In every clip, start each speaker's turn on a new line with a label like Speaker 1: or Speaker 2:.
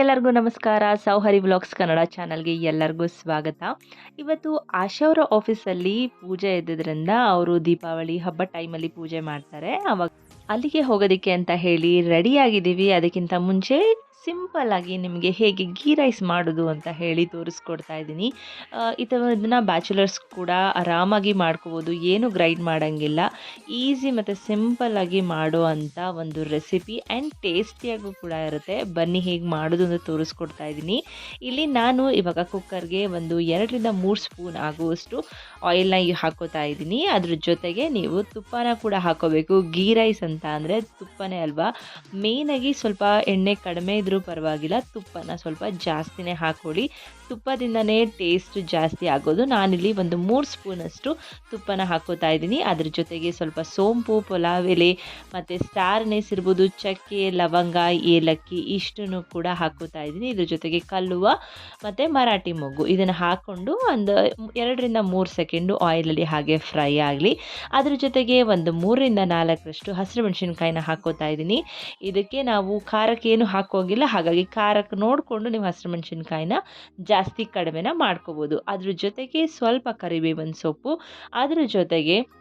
Speaker 1: ಎಲ್ಲರಿಗೂ ನಮಸ್ಕಾರ. ಸೌಹರಿ ವ್ಲಾಗ್ಸ್ ಕನ್ನಡ ಚಾನಲ್ಗೆ ಎಲ್ಲರಿಗೂ ಸ್ವಾಗತ. ಇವತ್ತು ಆಶಾ ಅವರ ಆಫೀಸಲ್ಲಿ ಪೂಜೆ ಇದ್ದಿದ್ದರಿಂದ ಅವರು ದೀಪಾವಳಿ ಹಬ್ಬ ಟೈಮಲ್ಲಿ ಪೂಜೆ ಮಾಡ್ತಾರೆ. ಅವಾಗ ಅಲ್ಲಿಗೆ ಹೋಗೋದಕ್ಕೆ ಅಂತ ಹೇಳಿ ರೆಡಿ ಆಗಿದ್ದೀವಿ. ಅದಕ್ಕಿಂತ ಮುಂಚೆ ಸಿಂಪಲ್ ಆಗಿ ನಿಮಗೆ ಹೇಗೆ ಗೀ ರೈಸ್ ಮಾಡೋದು ಅಂತ ಹೇಳಿ ತೋರಿಸ್ಕೊಡ್ತಾ ಇದ್ದೀನಿ. ಇದನ್ನು ಬ್ಯಾಚುಲರ್ಸ್ ಕೂಡ ಆರಾಮಾಗಿ ಮಾಡ್ಕೋಬೋದು, ಏನು ಗ್ರೈಂಡ್ ಮಾಡೋಂಗಿಲ್ಲ. ಈಸಿ ಮತ್ತು ಸಿಂಪಲ್ಲಾಗಿ ಮಾಡೋ ಅಂಥ ಒಂದು ರೆಸಿಪಿ ಆ್ಯಂಡ್ ಟೇಸ್ಟಿಯಾಗೂ ಕೂಡ ಇರುತ್ತೆ. ಬನ್ನಿ ಹೇಗೆ ಮಾಡೋದು ಅಂತ ತೋರಿಸ್ಕೊಡ್ತಾ ಇದ್ದೀನಿ. ಇಲ್ಲಿ ನಾನು ಇವಾಗ ಕುಕ್ಕರ್ಗೆ ಒಂದು ಎರಡರಿಂದ ಮೂರು ಸ್ಪೂನ್ ಆಗುವಷ್ಟು ಆಯಿಲ್ನ ಹಾಕೋತಾ ಇದ್ದೀನಿ. ಅದ್ರ ಜೊತೆಗೆ ನೀವು ತುಪ್ಪನ ಕೂಡ ಹಾಕೋಬೇಕು. ಗೀ ರೈಸ್ ಅಂತ ಅಂದರೆ ತುಪ್ಪನೇ ಅಲ್ವಾ? ಮೇಯ್ನಾಗಿ ಸ್ವಲ್ಪ ಎಣ್ಣೆ ಕಡಿಮೆ ಪರವಾಗಿಲ್ಲ, ತುಪ್ಪನ ಸ್ವಲ್ಪ ಜಾಸ್ತಿನೇ ಹಾಕ್ಕೊಳ್ಳಿ ತುಪ್ಪದಿಂದನೇ ಟೇಸ್ಟ್ ಜಾಸ್ತಿ ಆಗೋದು. ನಾನಿಲ್ಲಿ ಒಂದು ಮೂರು ಸ್ಪೂನಷ್ಟು ತುಪ್ಪನ ಹಾಕೋತಾ ಇದ್ದೀನಿ. ಅದ್ರ ಜೊತೆಗೆ ಸ್ವಲ್ಪ ಸೋಂಪು, ಪುಲಾವ್ ಎಲೆ, ಮತ್ತು ಸ್ಟಾರ್ ನೇಸ್ ಇರ್ಬೋದು, ಚಕ್ಕೆ, ಲವಂಗ, ಏಲಕ್ಕಿ, ಇಷ್ಟನ್ನು ಕೂಡ ಹಾಕೋತಾ ಇದ್ದೀನಿ. ಇದ್ರ ಜೊತೆಗೆ ಕಲ್ಲುವ ಮತ್ತು ಮರಾಠಿ ಮೊಗ್ಗು. ಇದನ್ನು ಹಾಕ್ಕೊಂಡು ಒಂದು ಎರಡರಿಂದ ಮೂರು ಸೆಕೆಂಡು ಆಯಿಲಲ್ಲಿ ಹಾಗೆ ಫ್ರೈ ಆಗಲಿ. ಅದ್ರ ಜೊತೆಗೆ ಒಂದು ಮೂರರಿಂದ ನಾಲ್ಕರಷ್ಟು ಹಸಿರು ಮೆಣಸಿನ್ಕಾಯಿನ ಹಾಕೋತಾ ಇದ್ದೀನಿ. ಇದಕ್ಕೆ ನಾವು ಖಾರಕ್ಕೆ ಏನು ಹಾಕೋಗಿಲ್ಲ ಹಾಗಾಗಿ ಖಾರಕ್ಕೆ ನೋಡಿಕೊಂಡು ನೀವು ಹಸಿರು ಮೆಣಸಿನ್ಕಾಯಿನ ಜಾಸ್ತಿ ಕಡಿಮೆನ ಮಾಡ್ಕೋಬೋದು. ಅದ್ರ ಜೊತೆಗೆ ಸ್ವಲ್ಪ ಕರಿಬೇವಿನ ಸೊಪ್ಪು. ಅದ್ರ ಜೊತೆಗೆ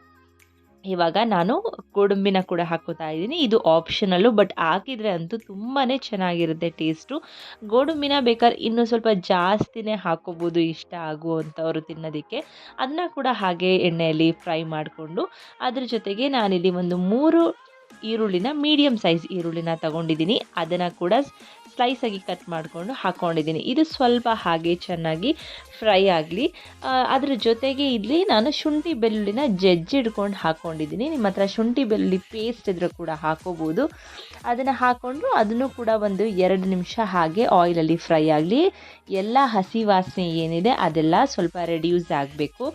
Speaker 1: ಇವಾಗ ನಾನು ಗೋಡಂಬಿನ ಕೂಡ ಹಾಕೋತಾ ಇದ್ದೀನಿ. ಇದು ಆಪ್ಷನಲ್ಲು ಬಟ್ ಹಾಕಿದರೆ ಅಂತೂ ತುಂಬಾ ಚೆನ್ನಾಗಿರುತ್ತೆ ಟೇಸ್ಟು ಗೋಡಂಬಿನ ಬೇಕಾದ್ರೆ ಇನ್ನೂ ಸ್ವಲ್ಪ ಜಾಸ್ತಿನೇ ಹಾಕೋಬೋದು ಇಷ್ಟ ಆಗುವಂಥವ್ರು ತಿನ್ನೋದಕ್ಕೆ. ಅದನ್ನ ಕೂಡ ಹಾಗೆ ಎಣ್ಣೆಯಲ್ಲಿ ಫ್ರೈ ಮಾಡಿಕೊಂಡು, ಅದ್ರ ಜೊತೆಗೆ ನಾನಿಲ್ಲಿ ಒಂದು ಮೂರು ಈರುಳ್ಳಿನ ಮೀಡಿಯಮ್ ಸೈಜ್ ಈರುಳ್ಳಿನ ತಗೊಂಡಿದ್ದೀನಿ. ಅದನ್ನು ಕೂಡ ಸ್ಲೈಸಾಗಿ ಕಟ್ ಮಾಡಿಕೊಂಡು ಹಾಕ್ಕೊಂಡಿದ್ದೀನಿ ಇದು ಸ್ವಲ್ಪ ಹಾಗೆ ಚೆನ್ನಾಗಿ ಫ್ರೈ ಆಗಲಿ. ಅದ್ರ ಜೊತೆಗೆ ಇಲ್ಲಿ ನಾನು ಶುಂಠಿ ಬೆಳ್ಳುಳ್ಳಿನ ಜಜ್ಜಿಡ್ಕೊಂಡು ಹಾಕ್ಕೊಂಡಿದ್ದೀನಿ ನಿಮ್ಮ ಹತ್ರ ಶುಂಠಿ ಬೆಳ್ಳುಳ್ಳಿ ಪೇಸ್ಟ್ ಇದ್ರೂ ಕೂಡ ಹಾಕೋಬೋದು. ಅದನ್ನು ಹಾಕ್ಕೊಂಡು ಅದನ್ನು ಕೂಡ ಒಂದು ಎರಡು ನಿಮಿಷ ಹಾಗೆ ಆಯಿಲಲ್ಲಿ ಫ್ರೈ ಆಗಲಿ. ಎಲ್ಲ ಹಸಿ ವಾಸನೆ ಏನಿದೆ ಅದೆಲ್ಲ ಸ್ವಲ್ಪ ರೆಡ್ಯೂಸ್ ಆಗಬೇಕು.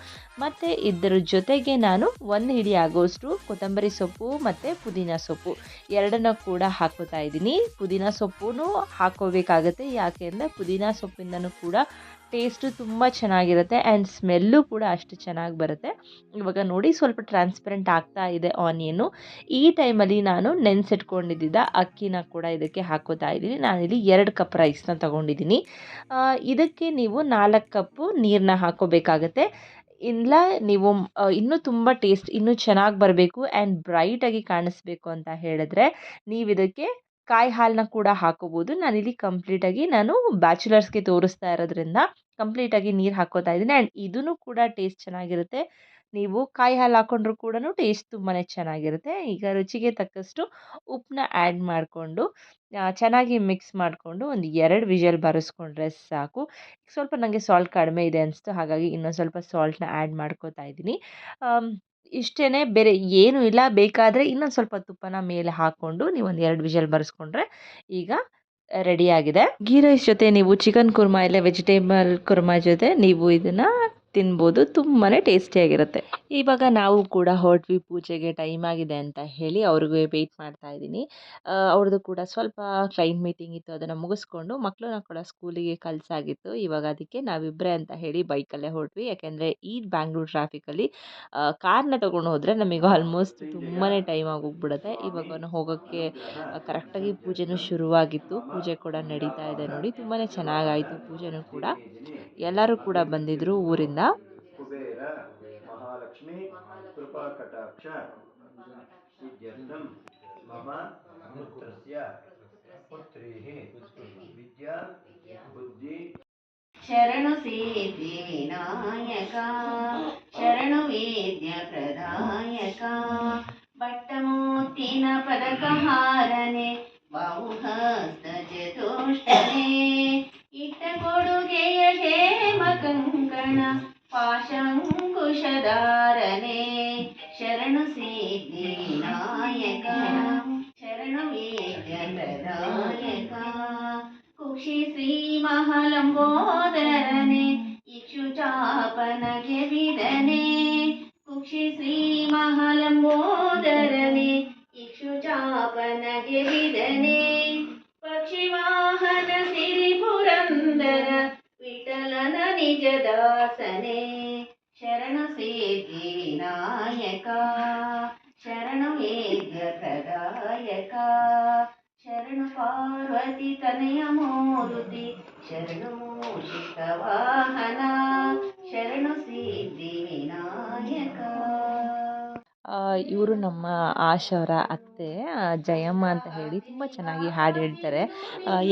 Speaker 1: ಮತ್ತು ಇದರ ಜೊತೆಗೆ ನಾನು ಒಂದು ಹಿಡಿ ಆಗೋಷ್ಟು ಕೊತ್ತಂಬರಿ ಸೊಪ್ಪು ಮತ್ತು ಪುದೀನ ಸೊಪ್ಪು ಎರಡನ್ನ ಕೂಡ ಹಾಕೋತಾ ಇದ್ದೀನಿ. ಪುದೀನ ಸೊಪ್ಪು ಹಾಕೋಬೇಕಾಗತ್ತೆ. ಯಾಕೆ ಅಂದರೆ ಪುದೀನ ಸೊಪ್ಪಿಂದನೂ ಕೂಡ ಟೇಸ್ಟು ತುಂಬ ಚೆನ್ನಾಗಿರುತ್ತೆ ಆ್ಯಂಡ್ ಸ್ಮೆಲ್ಲು ಕೂಡ ಅಷ್ಟು ಚೆನ್ನಾಗಿ ಬರುತ್ತೆ. ಇವಾಗ ನೋಡಿ ಸ್ವಲ್ಪ ಟ್ರಾನ್ಸ್ಪರೆಂಟ್ ಆಗ್ತಾ ಇದೆ ಆನಿಯನ್ನು ಈ ಟೈಮಲ್ಲಿ ನಾನು ನೆನೆಸಿಟ್ಕೊಂಡಿದ್ದ ಅಕ್ಕಿನ ಕೂಡ ಇದಕ್ಕೆ ಹಾಕೋತಾ ಇದ್ದೀನಿ. ನಾನಿಲ್ಲಿ ಎರಡು ಕಪ್ ರೈಸ್ನ ತೊಗೊಂಡಿದ್ದೀನಿ. ಇದಕ್ಕೆ ನೀವು ನಾಲ್ಕು ಕಪ್ಪು ನೀರನ್ನ ಹಾಕೋಬೇಕಾಗತ್ತೆ. ಇಲ್ಲ ನೀವು ಇನ್ನೂ ತುಂಬ ಟೇಸ್ಟ್, ಇನ್ನೂ ಚೆನ್ನಾಗಿ ಬರಬೇಕು ಆ್ಯಂಡ್ ಬ್ರೈಟಾಗಿ ಕಾಣಿಸ್ಬೇಕು ಅಂತ ಹೇಳಿದ್ರೆ ನೀವು ಇದಕ್ಕೆ ಕಾಯಿ ಹಾಲನ್ನ ಕೂಡ ಹಾಕೋಬೋದು ನಾನಿಲ್ಲಿ ಕಂಪ್ಲೀಟಾಗಿ ನಾನು ಬ್ಯಾಚುಲರ್ಸ್ಗೆ ತೋರಿಸ್ತಾ ಇರೋದ್ರಿಂದ ಕಂಪ್ಲೀಟಾಗಿ ನೀರು ಹಾಕೋತಾ ಇದ್ದೀನಿ. ಆ್ಯಂಡ್ ಇದೂ ಕೂಡ ಟೇಸ್ಟ್ ಚೆನ್ನಾಗಿರುತ್ತೆ. ನೀವು ಕಾಯಿ ಹಾಲು ಹಾಕೊಂಡ್ರೂ ಕೂಡ ಟೇಸ್ಟ್ ತುಂಬಾ ಚೆನ್ನಾಗಿರುತ್ತೆ. ಈಗ ರುಚಿಗೆ ತಕ್ಕಷ್ಟು ಉಪ್ಪನ್ನ ಆ್ಯಡ್ ಮಾಡಿಕೊಂಡು ಚೆನ್ನಾಗಿ ಮಿಕ್ಸ್ ಮಾಡಿಕೊಂಡು ಒಂದು ಎರಡು ವಿಷಲ್ ಬರೆಸ್ಕೊಂಡ್ರೆ ಸಾಕು. ಸ್ವಲ್ಪ ನನಗೆ ಸಾಲ್ಟ್ ಕಡಿಮೆ ಇದೆ ಅನಿಸ್ತು. ಹಾಗಾಗಿ ಇನ್ನೊಂದು ಸ್ವಲ್ಪ ಸಾಲ್ಟ್ನ ಆ್ಯಡ್ ಮಾಡ್ಕೋತಾ ಇದ್ದೀನಿ. ಇಷ್ಟೇ ಬೇರೆ ಏನೂ ಇಲ್ಲ. ಬೇಕಾದರೆ ಇನ್ನೊಂದು ಸ್ವಲ್ಪ ತುಪ್ಪನ ಮೇಲೆ ಹಾಕ್ಕೊಂಡು ನೀವು ಒಂದು ಎರಡು ವಿಷಲ್ ಬರೆಸ್ಕೊಂಡ್ರೆ ಈಗ ರೆಡಿಯಾಗಿದೆ ಗೀ ರೈಸ್ ಜೊತೆ ನೀವು ಚಿಕನ್ ಕುರ್ಮಾ ಇಲ್ಲ ವೆಜಿಟೇಬಲ್ ಕುರ್ಮಾ ಜೊತೆ ನೀವು ಇದನ್ನು ತಿನ್ಬೋದು ತುಂಬಾ ಟೇಸ್ಟಿಯಾಗಿರುತ್ತೆ ಇವಾಗ ನಾವು ಕೂಡ ಹೊರಟ್ವಿ, ಪೂಜೆಗೆ ಟೈಮ್ ಆಗಿದೆ ಅಂತ ಹೇಳಿ ಅವ್ರಿಗೆ ವೆಯ್ಟ್ ಮಾಡ್ತಾ ಇದ್ದೀನಿ. ಅವ್ರದ್ದು ಕೂಡ ಸ್ವಲ್ಪ ಕ್ಲೈಂಟ್ ಮೀಟಿಂಗ್ ಇತ್ತು, ಅದನ್ನು ಮುಗಿಸ್ಕೊಂಡು ಮಕ್ಕಳನ್ನ ಕೂಡ ಸ್ಕೂಲಿಗೆ ಕಲಸಾಗಿತ್ತು ಇವಾಗ ಅದಕ್ಕೆ ನಾವಿಬ್ಬರೇ ಅಂತ ಹೇಳಿ ಬೈಕಲ್ಲೇ ಹೊರಟ್ವಿ. ಯಾಕೆಂದರೆ ಈ ಬ್ಯಾಂಗ್ಳೂರು ಟ್ರಾಫಿಕಲ್ಲಿ ಕಾರ್ನ ತೊಗೊಂಡು ಹೋದರೆ ನಮಗೆ ಆಲ್ಮೋಸ್ಟ್ ತುಂಬಾ ಟೈಮ್ ಆಗೋಗ್ಬಿಡುತ್ತೆ. ಇವಾಗ ಹೋಗೋಕ್ಕೆ ಕರೆಕ್ಟಾಗಿ ಪೂಜೆನೂ ಶುರುವಾಗಿತ್ತು. ಪೂಜೆ ಕೂಡ ನಡೀತಾ ಇದೆ ನೋಡಿ. ತುಂಬಾ ಚೆನ್ನಾಗಾಯಿತು ಪೂಜೆನೂ ಕೂಡ. ಎಲ್ಲರೂ ಕೂಡ ಬಂದಿದ್ದರು ಊರಿಂದ.
Speaker 2: कुबेर महालक्ष्मी
Speaker 3: कृपाकटाक्ष मम पुत्रस्य वेद्य प्रदायका भट्टमूर्तिन पदकहारने बहुहस्त चतुष्टने इट्ट क्षेम कंकण ಹೇಮ ಶರಣು ಸಿದ್ಧಿ ನಾಯಕ. ಶರಣು ವೇದ್ಯ ಕುಕ್ಷಿ ಶ್ರೀ ಮಹಾಲಂಬೋದರನೆ. ಇಕ್ಷುಚಾಪನಗೆ ವಿದನೆ ಕುಕ್ಷಿ ಶ್ರೀ ಮಹಾಲಂಬೋದರನೆ. ಇಕ್ಷುಚಾಪನಗೆ ವಿದನೆ ಪಕ್ಷಿವಾಹನ ಸಿರಿ ಪುರಂದರ ವಿಠಲನ ನಿಜ ದಾಸನೆ ಶರಣ ಸಿದ್ಧಿ ವಿನಾಯಕ, ಶರಣು ಶರಣು ಪಾರ್ವತಿ ತನಯ ಮೋರುತಿ, ಶರಣು ಮೂಷಿಕ ವಾಹನ, ಶರಣು ಸಿದ್ಧಿ ವಿನಾಯಕ.
Speaker 1: ಇವರು ನಮ್ಮ ಆಶವರ ಅತ್ತೆ. ಜಯಮ್ಮ ಅಂತ ಹೇಳಿ ತುಂಬ ಚೆನ್ನಾಗಿ ಹಾಡು ಹೇಳ್ತಾರೆ.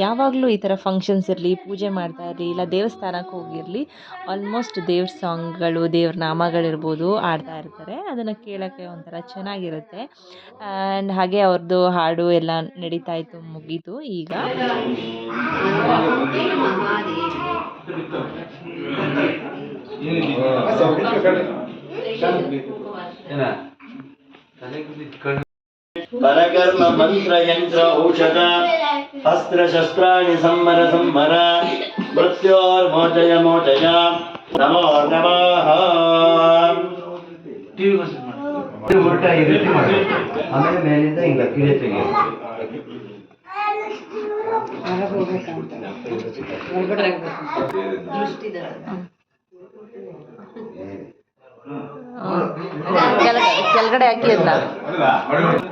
Speaker 1: ಯಾವಾಗಲೂ ಈ ಥರ ಫಂಕ್ಷನ್ಸ್ ಇರಲಿ ಪೂಜೆ ಮಾಡ್ತಾ ಇರಲಿ ಇಲ್ಲ ದೇವಸ್ಥಾನಕ್ಕೆ ಹೋಗಿರಲಿ ಆಲ್ಮೋಸ್ಟ್ ದೇವ್ರ ಸಾಂಗ್ಗಳು ದೇವ್ರ ನಾಮಗಳಿರ್ಬೋದು ಹಾಡ್ತಾ ಇರ್ತಾರೆ. ಅದನ್ನು ಕೇಳೋಕ್ಕೆ ಒಂಥರ ಚೆನ್ನಾಗಿರುತ್ತೆ. ಆ್ಯಂಡ್ ಹಾಗೆ ಅವ್ರದ್ದು ಹಾಡು ಎಲ್ಲ ನಡೀತಾ ಇತ್ತು ಮುಗೀತು. ಈಗ
Speaker 2: ಪರಕರ್ಮ ಮಂತ್ರ ಯಂತ್ರ ಔಷಧ ಅಸ್ತ್ರ ಶಸ್ತ್ರಾಣಿ ಸಂಮರ ಸಂಮರ ಮೃತ್ಯೋರ್ಮೋಚಯ ಮೋಚಯ ನಮೋ ನಮಃ ಉಲ್ಟಾ ಈ ರೀತಿ ಮಾಡಿ ಆಮೇಲೆ ಮೇಲಿಂದ ಹಿಂಗ ಕಿಳೆ ತೆಗೆಯೋದು
Speaker 1: ಕೆಳಗಡೆ ಕೆಳಗಡೆ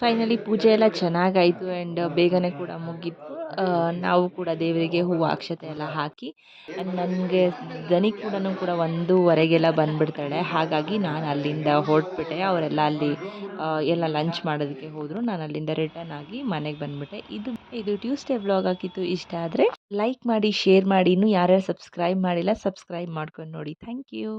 Speaker 1: ಫೈನಲಿ ಪೂಜೆ ಎಲ್ಲ ಚೆನ್ನಾಗಾಯಿತು ಆ್ಯಂಡ್ ಬೇಗನೆ ಕೂಡ ಮುಗೀತು. ನಾವು ಕೂಡ ದೇವರಿಗೆ ಹೂವು, ಅಕ್ಷತೆ ಎಲ್ಲ ಹಾಕಿ ಆ್ಯಂಡ್ ನನಗೆ ದನಿ ಕೂಡ ಕೂಡ ಒಂದೂವರೆಗೆಲ್ಲ ಬಂದುಬಿಡ್ತಾಳೆ. ಹಾಗಾಗಿ ನಾನು ಅಲ್ಲಿಂದ ಹೊರಟ್ಬಿಟ್ಟೆ. ಅವರೆಲ್ಲ ಅಲ್ಲಿ ಎಲ್ಲ ಲಂಚ್ ಮಾಡೋದಕ್ಕೆ ಹೋದರು. ನಾನು ಅಲ್ಲಿಂದ ರಿಟರ್ನ್ ಆಗಿ ಮನೆಗೆ ಬಂದುಬಿಟ್ಟೆ. ಇದು ಇದು ಟ್ಯೂಸ್ಡೇ ವ್ಲಾಗ್ ಆಗಿತ್ತು. ಇಷ್ಟ ಆದರೆ ಲೈಕ್ ಮಾಡಿ ಶೇರ್ ಮಾಡಿ. ಇನ್ನೂ ಯಾರ್ಯಾರು ಸಬ್ಸ್ಕ್ರೈಬ್ ಮಾಡಿಲ್ಲ ಸಬ್ಸ್ಕ್ರೈಬ್ ಮಾಡ್ಕೊಂಡು ನೋಡಿ. Thank you